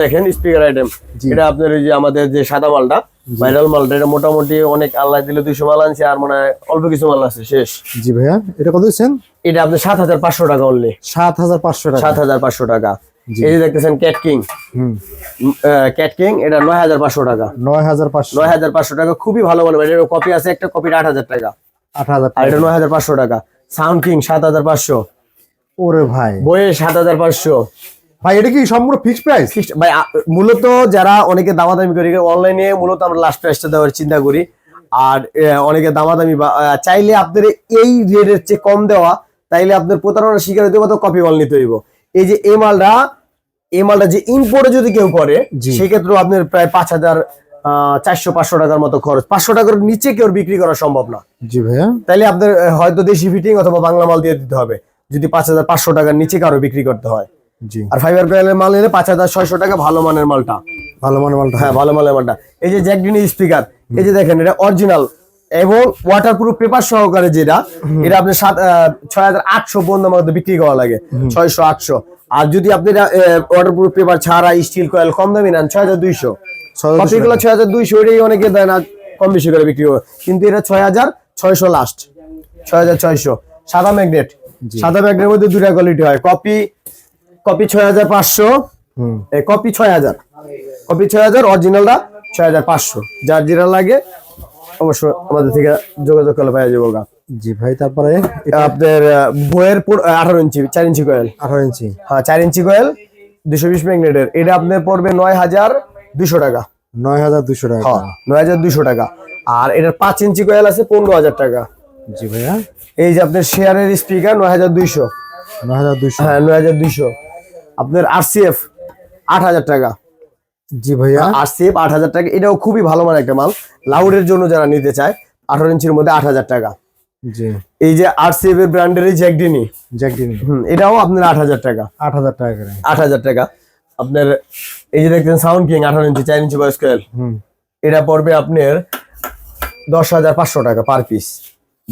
দেখেন speaker item এটা আপনার ওই যে আমাদের যে সাদা মালটা ভাইরাল মালটা এটা মোটামুটি অনেক আল্লাহ দিলে দুইশো মাল আনছে আর মনে হয় অল্প কিছু মাল আছে শেষ। জি ভাইয়া এটা কত দিচ্ছেন? এটা আপনার সাত হাজার পাঁচশো টাকা অনলি সাত হাজার পাঁচশো টাকা। সাত হাজার পাঁচশো টাকা। এই যে দেখতেছেন ক্যাট কিং ক্যাট কিং এটা নয় হাজার পাঁচশো টাকা। নয় হাজার পাঁচশো। নয় হাজার পাঁচশো টাকা খুবই ভালো মানে এটার কপি আছে একটা কপির আট হাজার টাকা। আট হাজার আর এটা নয় হাজার পাঁচশো টাকা। সাউন্ড কিং সাত হাজার পাঁচশো। ওরে ভাই। বইয়ে সাত হাজার পাঁচশো। ভাই এটা কি সম্পূর্ণ ফিক্সড প্রাইস ভাই মূলত যারা অনেকে দামাদামি করি অনলাইনে মূলত আমরা লাস্ট প্রাইসটা দেওয়ার চিন্তা করি। আর অনেকে দামাদামি চাইলে আপনার এই রেটের চেয়ে কম দেওয়া তাইলে আপনার প্রতারণার শিকার হতে কত কপি মাল নিতে হইব? এই যে এই মালটা এই মালটা যে ইম্পোর্টে যদি কেউ করে জি। সেক্ষেত্রে আপনার প্রায় পাঁচ হাজার চারশো পাঁচশো টাকার মতো খরচ। পাঁচশো টাকার নিচে কেউ বিক্রি করা সম্ভব না। জি ভাইয়া। তাইলে আপনার হয়তো দেশি ফিটিং অথবা বাংলা মাল দিয়ে দিতে হবে। যদি পাঁচ হাজার পাঁচশো টাকার নিচে কারও বিক্রি করতে হয়। আর ফাইবার কয়েলের মাল নিলে পাঁচ হাজার ছয়শো টাকা ভালো মানের মালটা। ভালো মানে মালটা। হ্যাঁ ভালো মানের মালটা। এই যে জ্যাকডিনি স্পিকার এই যে দেখেন এটা অরিজিনাল এবং ওয়াটার প্রুফ পেপার সহকারে যেটা এটা আপনি সাত ছয় হাজার আটশো পর্যন্ত মধ্যে বিক্রি করা লাগে ছয়শো আটশো। আর যদি আপনি ওয়াটার প্রুফ পেপার ছাড়া স্টিল কয়েল কম দামি নেন ছয় হাজার দুইশো। দুইশো ছয় হাজার দুইশো এটাই অনেকে দেয় না কম বেশি করে বিক্রি করে। কিন্তু এটা ছয় হাজার ছয়শো লাস্ট ছয় হাজার ছয়শো। সাদা ম্যাগনেট সাদা ম্যাগনেটের মধ্যে দুটা কোয়ালিটি হয়। কপি কপি ছয় হাজার পাঁচশো। কপি ছয় হাজার। কপি ছয় হাজার অরিজিনালটা ছয় হাজার পাঁচশো। যার যেটা লাগে অবশ্য আমাদের থেকে যোগাযোগ করলে পাওয়া যাব গা। জি ভাই তারপরে আপনার বইয়ের আঠারো ইঞ্চি চার ইঞ্চি কয়েল। আঠারো ইঞ্চি। হ্যাঁ চার ইঞ্চি কয়েল দুশো বিশ ম্যাগনেটের। এটা আপনার পড়বে নয় হাজার দুশো টাকা। নয় হাজার দুশো টাকা। হ্যাঁ নয় হাজার দুশো টাকা। আর এটার পাঁচ ইঞ্চি কয়েল আছে পনেরো হাজার টাকা। জি ভাইয়া। এই যে আপনার শেয়ারের স্পিকার নয় হাজার দুইশো। নয় হাজার দুশো হ্যাঁ নয় হাজার দুইশো। আপনার আরসিএফ আট হাজার টাকা। জি ভাইয়া। আরসিএফ আট হাজার টাকা এটাও খুবই ভালো মানের একটা মাল। লাউডের জন্য যারা নিতে চায় আঠারো ইঞ্চির মধ্যে আট হাজার টাকা। জি। এই যে আরসিএফ এর ব্র্যান্ডের এই জ্যাকডিনি জ্যাকডিনি এটাও আপনার আট হাজার টাকা। আট হাজার টাকা আট হাজার টাকা। আপনার এই যে দেখছেন সাউন্ড কিং আঠারো ইঞ্চি চার ইঞ্চি বয়স এটা পড়বে আপনার দশ হাজার পাঁচশো টাকা পার পিস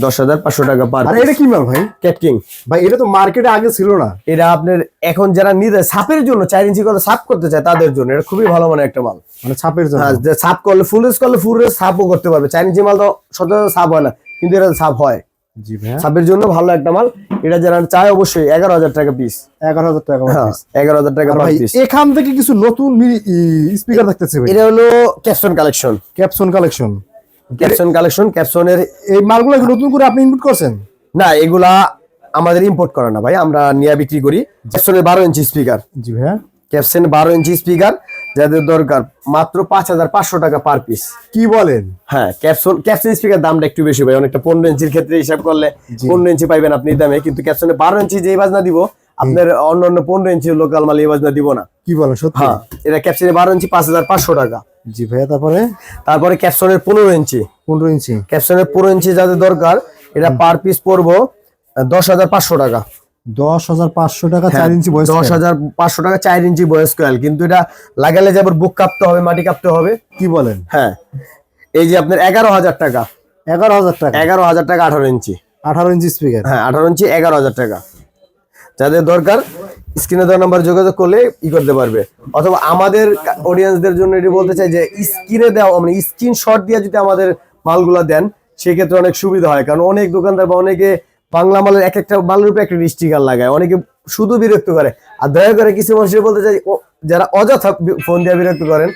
দশ হাজার পাঁচশো টাকা পার আর এটা কি মাল ভাই? ক্যাটকিং ভাই এটা তো মার্কেটে আগে ছিল না। এটা আপনার এখন যারা নিতে সাপের জন্য চার ইঞ্চি করে সাপ করতে চায় তাদের জন্য এটা খুবই ভালো মানের একটা মাল। মানে ছাপের জন্য? হ্যাঁ সাপ করলে ফুল রেস করলে ফুল রেস সাপও করতে পারবে। চার ইঞ্চি মাল তো সচরাচর সাপ হয় না কিন্তু এটা সাপ হয়। সাপের জন্য ভালো একটা মাল। এটা যারা চায় অবশ্যই এগারো হাজার টাকা পিস এগারো হাজার টাকা এগারো হাজার টাকা পিস এখান থেকে কিছু নতুন স্পিকার ভাই। এটা হলো ক্যাপসন কালেকশন ক্যাপসন কালেকশন ক্যাপসন কালেকশন ক্যাপসনের এই মালগুলো কি নতুন করে আপনি ইনপুট করছেন? না এগুলা আমাদের ইম্পোর্ট করে না ভাই আমরা নিয়ে বিক্রি করি। ক্যাপসনের বারো ইঞ্চি স্পিকার জি ভাইয়া। ক্যাপসন বারো ইঞ্চি স্পিকার যাদের দরকার মাত্র পাঁচ হাজার পাঁচশো টাকা পার পিস কি বলেন? হ্যাঁ ক্যাপসন ক্যাপসন স্পিকার দামটা একটু বেশি ভাই অনেকটা পনেরো ইঞ্চির ক্ষেত্রে হিসাব করলে পনেরো ইঞ্চি পাইবেন আপনি দামে কিন্তু ক্যাপসনে বারো ইঞ্চি যে বাজনা দিব আপনার অন্য অন্য পনেরো ইঞ্চি লোকাল মাল এই বাজনা দিব না। কি বলেন সত্যি? হ্যাঁ এটা ক্যাপসনে বারো ইঞ্চি পাঁচ হাজার পাঁচশো টাকা। জি ভাইয়া তারপরে? তারপরে ক্যাপসনের পনেরো ইঞ্চি। পনেরো ইঞ্চি। ক্যাপসনের পনেরো ইঞ্চি যাদের দরকার এটা পার পিস পড়ব দশ হাজার পাঁচশো টাকা। দশ হাজার পাঁচশো টাকা চার ইঞ্চি বয়স দশ হাজার পাঁচশো টাকা চার ইঞ্চি বয়স কয়েল কিন্তু এটা লাগালে যাবার বুক কাঁপতে হবে মাটি কাঁপতে হবে। কি বলেন? হ্যাঁ। এই যে আপনার এগারো হাজার টাকা। এগারো হাজার টাকা। এগারো হাজার টাকা আঠারো ইঞ্চি। আঠারো ইঞ্চি স্পিকার হ্যাঁ আঠারো ইঞ্চি এগারো হাজার টাকা। যাদের দরকার স্ক্রিনে দেওয়া নাম্বার যোগাযোগ করলে ই করতে পারবে। অথবা আমাদের অডিয়েন্সদের জন্য এটি বলতে চাই যে স্ক্রিনে দেওয়া মানে স্ক্রিন শট দিয়ে যদি আমাদের মালগুলা দেন সেক্ষেত্রে অনেক সুবিধা হয়। কারণ অনেক দোকানদার বা অনেকে বাংলা মালের এক একটা মালের উপরে একটা স্টিকার লাগায়। অনেকে শুধু বিরক্ত করে। আর দয়া করে কিছু মানুষের বলতে চাই যারা অযথা ফোন দিয়ে বিরক্ত করেন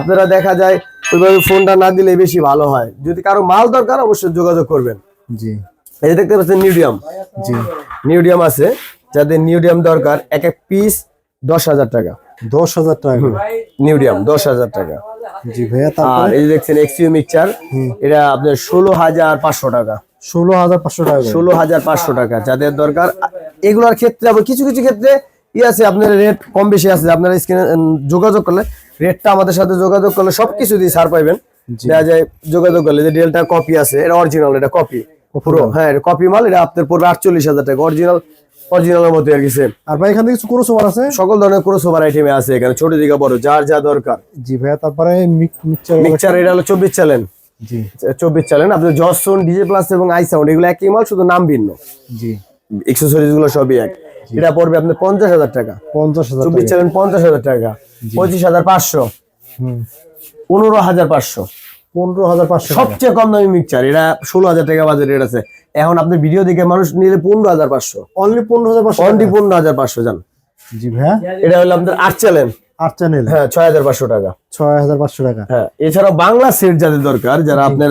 আপনারা দেখা যায় ওইভাবে ফোনটা না দিলে বেশি ভালো হয়। যদি কারও মাল দরকার অবশ্যই যোগাযোগ করবেন। জি। এই দেখতে পাচ্ছেন নিউডিয়াম জি। নিউডিয়াম আছে। যাদের নিউডিয়াম দরকার এক এক পিস দশ হাজার টাকা। দশ হাজার টাকা। নিউডিয়াম দশ হাজার টাকা। জি ভাইয়া আর এই যে দেখছেন এক্সিউ মিক্সচার এটা আপনার ষোলো হাজার পাঁচশো টাকা। ষোলো হাজার পাঁচশো টাকা ষোলো হাজার পাঁচশো টাকা যাদের দরকার। এগুলোর ক্ষেত্রে আবার কিছু কিছু ক্ষেত্রে ই আছে আপনার রেট কম বেশি আছে আপনারা স্ক্রিনে যোগাযোগ করলে রেটটা আমাদের সাথে যোগাযোগ করলে সবকিছু দিয়ে সার পাইবেন। দেখা যায় যোগাযোগ করলে যে ডেলটা কপি আছে এটা অরিজিনাল এটা কপি পুরো হ্যাঁ কপি মাল এটা আপনার পড়বে আটচল্লিশ হাজার টাকা অরিজিনাল অরিজিনালের মধ্যে আর কিছু আর ভাই এখান থেকে কিছু ক্রস ওভার আছে? সকল ধরনের ক্রসওভার আইটেমে আছে এখানে ছোট দিকে বড় যার যা দরকার। জি ভাইয়া তারপরে মিক্সচার মিক্সচার এটা হলো চব্বিশ চ্যালেন জি। চব্বিশ চ্যালেন আপনার জসন ডিজে প্লাস এবং আই সাউন্ড এগুলো একই মাল শুধু নাম ভিন্ন। জি। এক্সেসরিজগুলো সবই এক। এটা পড়বে আপনার পঞ্চাশ হাজার টাকা। পঞ্চাশ হাজার চব্বিশ টাকা। চ্যানেল পঞ্চাশ হাজার টাকা। পঁচিশ হাজার পাঁচশো। হুম। পনেরো হাজার পাঁচশো। পনেরো হাজার পাঁচশো সবচেয়ে কম দামি মিক্সচার এটা ষোলো হাজার টাকা বাজার রেট আছে। এখন আপনি ভিডিও দেখে মানুষ নিলে পনেরো হাজার পাঁচশো। অনলি পনেরো হাজার পাঁচশো অনলি পনেরো হাজার পাঁচশো জান। জি ভাইয়া। এটা হলো আপনার আট চ্যানেল আট চ্যানেল হ্যাঁ ছয় হাজার পাঁচশো টাকা। ছয় হাজার পাঁচশো টাকা। হ্যাঁ এছাড়াও বাংলা সেট যাদের দরকার যারা আপনার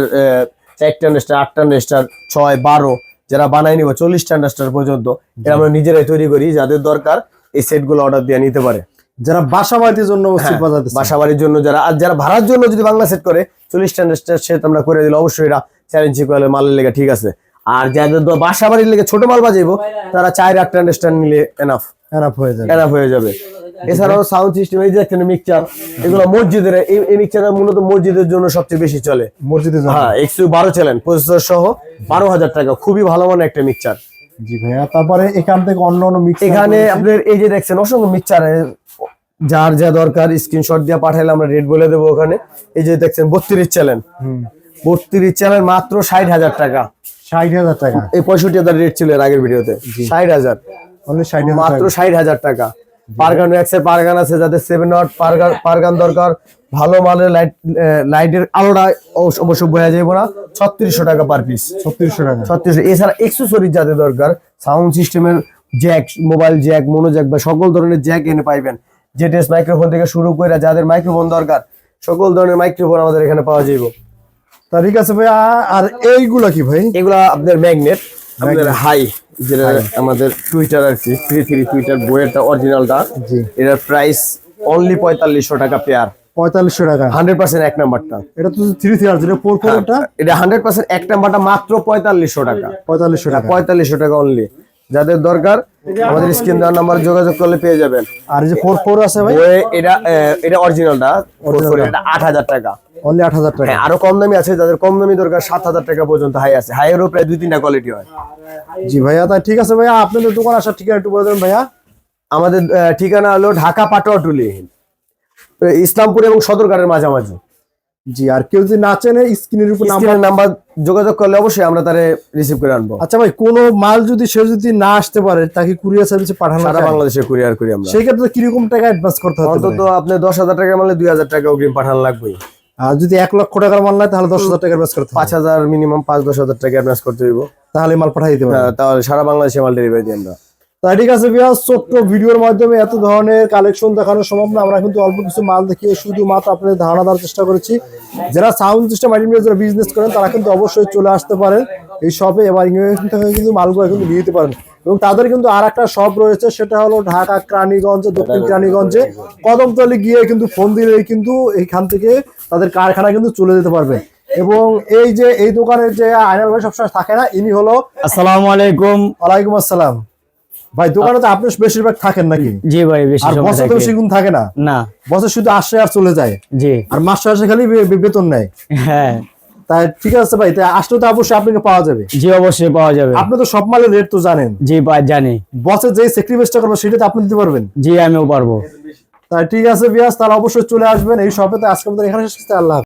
নেস্টার আটটা নেস্টার ছয় বারো যারা বানাই নিব চল্লিশটা নেস্টার পর্যন্ত এটা আমরা নিজেরাই তৈরি করি যাদের দরকার এই সেটগুলো অর্ডার দিয়ে নিতে পারে। যারা বাসা বাড়ির জন্য চায়। বাসা বাড়ির জন্য যারা আর যারা ভাড়ার জন্য যদি বাংলা সেট করে চল্লিশটা নেস্টার সেট আমরা করে দিলে অবশ্যই এটা ইঞ্চি মালের লেগে ঠিক আছে। আর যাদের বাসা বাড়ির লেগে ছোট মাল বাজাইবো তারা চার আটটা নেস্টার নিলে এনাফ Enough হয়ে যাবে। এনাফ হয়ে যাবে। এছাড়াও সাউন্ড সিস্টেম এই যে দেখছেন মিক্সচার এগুলো মসজিদের এই মিক্সচার মূলত মসজিদের জন্য সবচেয়ে বেশি চলে। মসজিদে যাবে হ্যাঁ একশো বারো চ্যানেল প্রসেসর সহ বারো হাজার টাকা খুবই ভালো মানের একটা মিক্সচার জি ভাইয়া তারপরে এখান থেকে অন্য অন্য এখানে আপনার এই যে দেখছেন অসংখ্য মিক্সচার যার যা দরকার স্ক্রিনশট দিয়ে পাঠাইলে আমরা রেট বলে দেবো ওখানে। এই যে দেখছেন বত্রিশ চ্যানেল বত্রিশ চ্যানেল মাত্র ষাট হাজার টাকা। ষাট হাজার টাকা। এই পঁয়ষট্টি হাজার রেট ছিল এর আগের ভিডিওতে। ষাট হাজার। অনলি ষাট হাজার মাত্র ষাট হাজার টাকা। পারগান পারগান আছে যাদের সেভেন ওয়াট পারগান পারগান দরকার ভালো মানের লাইট লাইটের আলোটা অবশ্য- অবশ্য বোঝা যাবে না। ছত্রিশশো টাকা পার পিস ছত্রিশশো টাকা। ছত্রিশশো। এছাড়া এক্সেসরিজ যাদের দরকার সাউন্ড সিস্টেমের jack mobile jack mono jack বা সকল ধরনের জ্যাক এনে পাইবেন। যে জেটেস মাইক্রোফোন থেকে শুরু করে যাদের মাইক্রোফোন দরকার সকল ধরনের মাইক্রোফোন আমাদের এখানে পাওয়া যাবে ঠিক আছে ভাই আর এইগুলা কি ভাই? এগুলা আপনার ম্যাগনেট আপনার হাই যেটা আমাদের টুইটার আর কি থ্রি থ্রি টুইটার বইয়েরটা অরিজিনালটা জি। এটার প্রাইস অনলি পঁয়তাল্লিশশো টাকা পেয়ার পঁয়তাল্লিশশো টাকা। হান্ড্রেড পার্সেন্ট এক নাম্বারটা। এটা তো থ্রি থ্রি আর যেটা ফোর ফোর এটা এটা হান্ড্রেড পার্সেন্ট এক নাম্বারটা মাত্র পঁয়তাল্লিশশো টাকা। পঁয়তাল্লিশশো টাকা। পঁয়তাল্লিশশো টাকা অনলি যাদের দরকার আমাদের স্ক্রিন দেওয়ার নাম্বার যোগাযোগ করলে পেয়ে যাবেন। আর যে ফোর ফোর আছে ভাই? এটা এটা অরিজিনালটা এটা আট হাজার টাকা। অনলি আট হাজার টাকা। হ্যাঁ আরও কম দামি আছে যাদের কম দামি দরকার সাত হাজার টাকা পর্যন্ত হাই আছে। হাইয়েরও প্রায় দুই তিনটা কোয়ালিটি হয়। জি ভাইয়া তাই ঠিক আছে ভাইয়া আপনাদের দোকান আসার ঠিকানা একটু বলে দেবেন ভাইয়া। আমাদের ঠিকানা হলো ঢাকা পাটোয়াটুলি ইসলামপুর এবং সদরঘাটের মাঝামাঝি। জি আর কেউ যদি না চেনে স্ক্রিনের উপর নাম্বার নাম্বার যোগাযোগ করলে অবশ্যই আমরা তারে রিসিভ করে আনব। আচ্ছা ভাই কোনো মাল যদি সে যদি না আসতে পারে তাকে কুরিয়ার সার্ভিসে পাঠানো সারা বাংলাদেশে কুরিয়ার করি আমরা। সেই ক্ষেত্রে কীরকম টাকা অ্যাডভান্স করতে হতে অন্তত আপনি দশ হাজার টাকা মানে দুই হাজার টাকা অগ্রিম পাঠানো লাগবেই। আর যদি এক লক্ষ টাকার মাল নাই তাহলে দশ হাজার টাকা অ্যাডভান্স করতে পাঁচ হবে হাজার মিনিমাম পাঁচ দশ হাজার টাকা অ্যাডভান্স করতে হইব। তাহলে মাল পাঠিয়ে দিতে পারে হ্যাঁ, তাহলে সারা বাংলাদেশে মাল ডেলিভারি দিই আমরা। তাই ঠিক আছে বিয়াস ছোট্ট ভিডিওর মাধ্যমে এত ধরনের কালেকশন দেখানো সম্ভব না। আমরা কিন্তু অল্প কিছু মাল দেখিয়ে শুধুমাত্র আপনাদের ধারণা দেওয়ার চেষ্টা করেছি। যারা সাউন্ড সিস্টেম আইটেম নিয়ে যারা বিজনেস করেন তারা কিন্তু অবশ্যই চলে আসতে পারেন এই শপে এবার ইংরেজি থেকে কিন্তু মালগুলো কিন্তু নিয়ে যেতে পারেন। এবং তাদের কিন্তু আর একটা শপ রয়েছে সেটা হলো ঢাকা ক্রানীগঞ্জে দক্ষিণ ক্রানীগঞ্জে। কদমতলি গিয়ে কিন্তু ফোন দিলেই কিন্তু এইখান থেকে তাদের কারখানা কিন্তু চলে যেতে পারবে। এবং এই যে এই দোকানের যে আইনাল ভাই সবসময় থাকে না ইনি হলো আসসালামু আলাইকুম। ওয়ালাইকুম আসসালাম। ভাই দোকানে তো আপনি বেশিরভাগ থাকেন নাকি? জি ভাই বেশি আর বসে তো গুণ থাকে না? না। বসে শুধু আসে আর চলে যায়। জি। আর মাস শেষে খালি বেতন নেয়। হ্যাঁ। তাই ঠিক আছে ভাই তাই আসলে তো অবশ্যই আপনাকে পাওয়া যাবে। জি অবশ্যই পাওয়া যাবে। আপনি তো সব মালের রেট তো জানেন। জি ভাই জানি। বসে যে স্যাক্রিফাইসটা করবে সেটা তো আপনি দিতে পারবেন। জি আমিও পারব। তাই ঠিক আছে বিয়াস তাহলে অবশ্যই চলে আসবেন এই শপে তো আজকে আমাদের এখানে আল্লাহ।